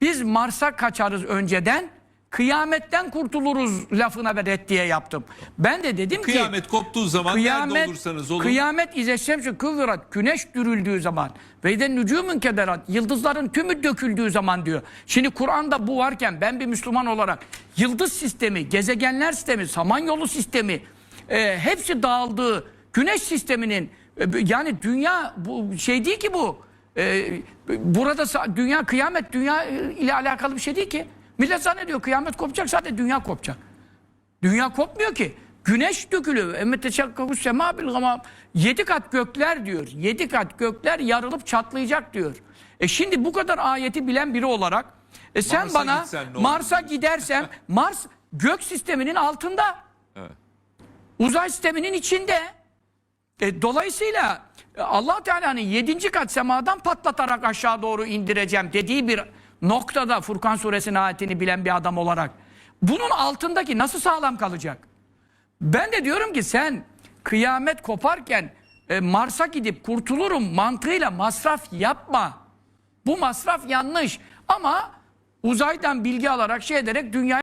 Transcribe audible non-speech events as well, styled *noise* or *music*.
biz Mars'a kaçarız önceden. Kıyametten kurtuluruz lafına ve reddiye yaptım. Ben de dedim ki Kıyamet koptuğu zaman nerede Kıyamet, olursanız olun. kıyamet izeşşemşü kıvırat, güneş dürüldüğü zaman ve de nücumun kederat, yıldızların tümü döküldüğü zaman diyor. Şimdi Kur'an'da bu varken ben bir Müslüman olarak yıldız sistemi, gezegenler sistemi, samanyolu sistemi e, hepsi dağıldığı güneş sisteminin e, yani dünya bu şey değil ki bu. E, burada dünya kıyamet dünya e, ile alakalı bir şey değil ki. Millet zannediyor kıyamet kopacak zaten dünya kopacak. Dünya kopmuyor ki. Güneş dökülüyor. Emmete şakkakus sema bil gamam. Yedi kat gökler diyor. Yedi kat gökler yarılıp çatlayacak diyor. E şimdi bu kadar ayeti bilen biri olarak e sen Mars'a bana? Mars'a gidersem *laughs* Mars gök sisteminin altında. Evet. Uzay sisteminin içinde. E, dolayısıyla e, Allah Teala'nın yedinci kat semadan patlatarak aşağı doğru indireceğim dediği bir noktada Furkan suresinin ayetini bilen bir adam olarak bunun altındaki nasıl sağlam kalacak? Ben de diyorum ki sen kıyamet koparken e, Mars'a gidip kurtulurum mantığıyla masraf yapma. Bu masraf yanlış ama uzaydan bilgi alarak şey ederek dünya